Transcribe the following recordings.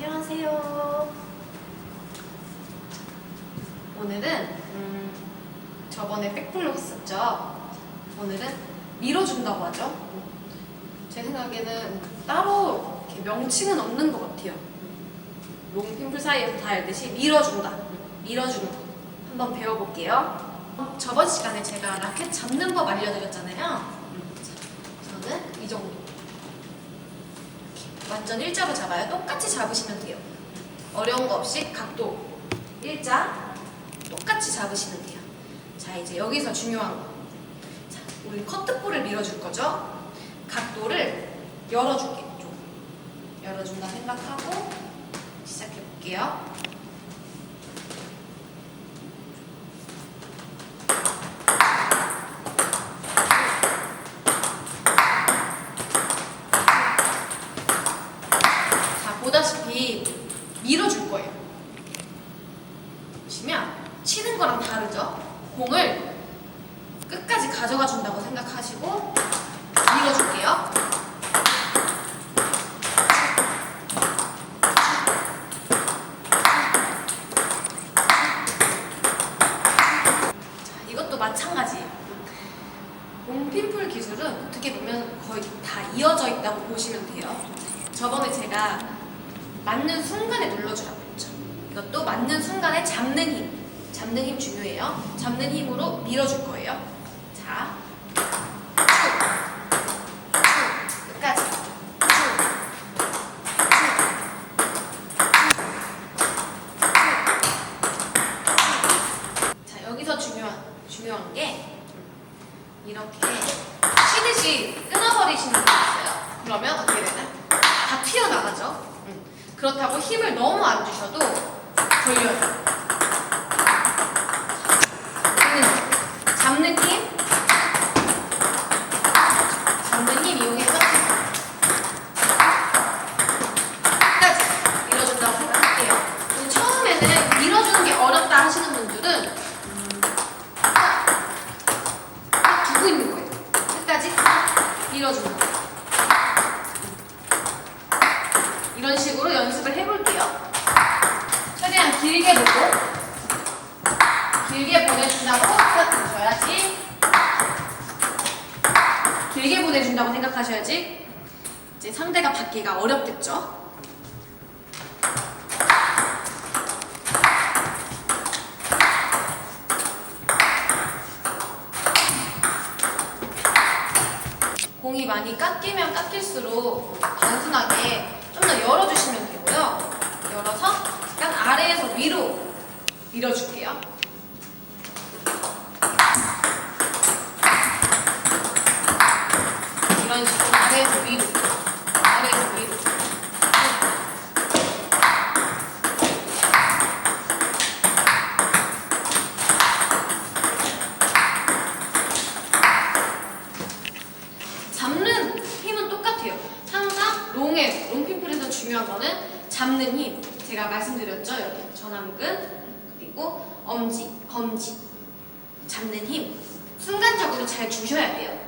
안녕하세요. 오늘은 음, 저번에 백플로 했었죠. 오늘은 밀어준다고 하죠. 제 생각에는 따로 이렇게 명칭은 없는 것 같아요. 롱핀플 사이에서 다 알듯이 밀어준다. 밀어주는 거. 한번 배워볼게요. 저번 시간에 제가 라켓 잡는 법 알려드렸잖아요. 자, 저는 이 정도. 완전 일자로 잡아요. 똑같이 잡으시면 돼요. 어려운 거 없이 각도 일자 똑같이 잡으시면 돼요. 자 이제 여기서 중요한 거. 자 우리 커트볼을 밀어줄 거죠. 각도를 열어줄게 좀 열어준다 생각하고 시작해 볼게요. 자, 보다시피 밀어줄 거예요. 보시면 치는 거랑 다르죠? 공을 끝까지 가져가 준다고 생각하시고 밀어줄게요. 자, 이것도 마찬가지예요. 공핀풀 기술은 어떻게 보면 거의 다 이어져 있다고 보시면 돼요. 저번에 제가 맞는 순간에 했죠. 맞는 순간에 잡는 힘. 잡는 힘 중요해요. 잡는 힘으로 밀어줄 거예요. 자. 음. 그렇다고 힘을 너무 안 주셔도 걸려요. 잡는 힘, 잡는 힘 이용해서 끝까지 밀어준다고. 그리고 처음에는 밀어주는 게 어렵다 하시는 분들은 음, 딱, 딱 두고 있는 거예요. 끝까지 밀어주는 거예요. 이런 식으로 연습을 해볼게요. 최대한 길게 보고 길게 보내준다고 생각하셔야지 길게 보내준다고 생각하셔야지 이제 상대가 받기가 어렵겠죠. 공이 많이 깎이면 깎일수록 단순하게 좀 더 열어주시면 되고요. 열어서 아래에서 위로 밀어줄게요. 이런 식으로 아래에서 위로, 아래에서 위로. 잡는 힘은 똑같아요. 항상 롱에 롱핀플에서 중요한 거는 잡는 힘. 제가 말씀드렸죠. 여기 전완근 그리고 엄지, 검지 잡는 힘. 순간적으로 잘 주셔야 돼요.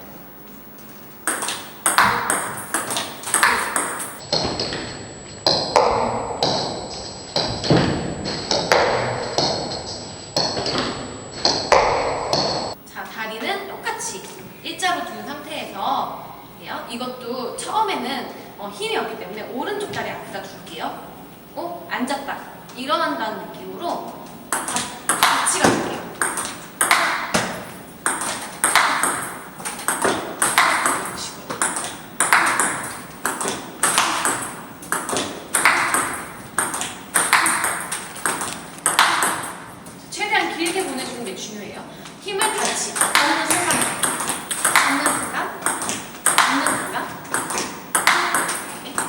자, 다리는 똑같이 일자로 둔 상태에서. 이것도 처음에는 어, 힘이 없기 때문에 오른쪽 다리 앞에다 둘게요. 어? 앉았다. 일어난다는 느낌으로 가- 같이 식으로. 최대한 길게 보내주는 게 중요해요. 힘을 같이 잡는 순간, 잡는 순간, 잡는 순간. 이렇게 쭉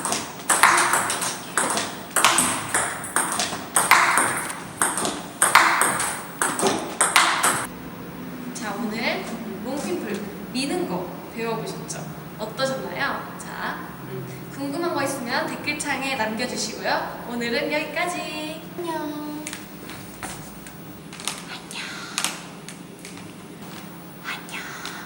넣어줄게요. 자 오늘 롱핀풀 미는 거 배워보셨죠? 어떠셨나요? 자 음, 궁금한 거 있으면 댓글창에 남겨주시고요. 오늘은 여기까지. 안녕.